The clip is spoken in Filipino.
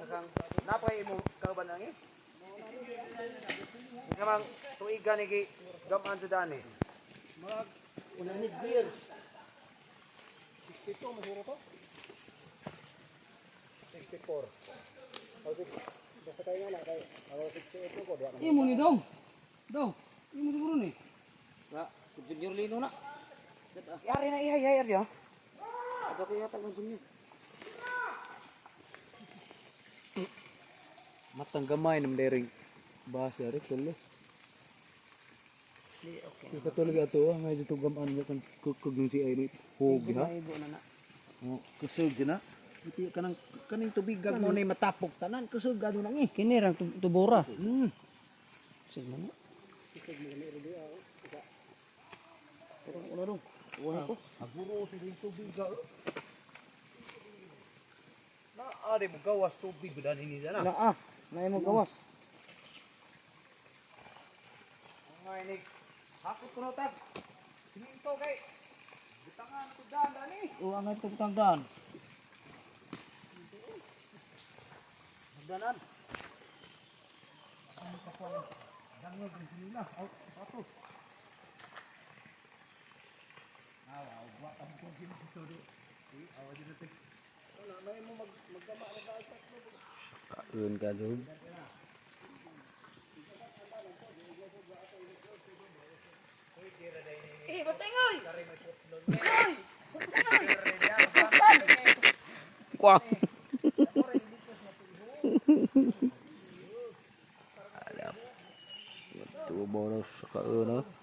Sakang napay mo kauban nang eh. Kamang tuiga ni gi gaman sa dani. Mag 100 years. 62 masuro to? 64. Basta kayo nga na kay ako 68 ko diya. Imo ni dong. Dong. Imo siguro ni. Ra, junior lino na. Yari na ihay ihay yo. Ato ko yata ng junior. Matang gamay nam dering bahasa rin tulo. Yung katulog ato ah, nga dito gamaan nga kan kukug yung si Ay Hog ha. Ibo na na. Oh, kusog na. Iti kanang kaning tubigag mo ni matapok tanan kusog gado nang eh. Kini rang tu- tubora. Hmm. Sige mo. Pero una dong. Uwan ko. Aguro sa yung tubigag. Na ari mo gawas tubig bidan ini na. Na ah. Na imo gawas. Ngay ni hakot ko na tag. Siminto kay. Bitangan ko dan dani. O ang ito tangdan. Danan. Kaun ka dong. Eh, batengoy. Kwak. Tubo na sa kaun ah.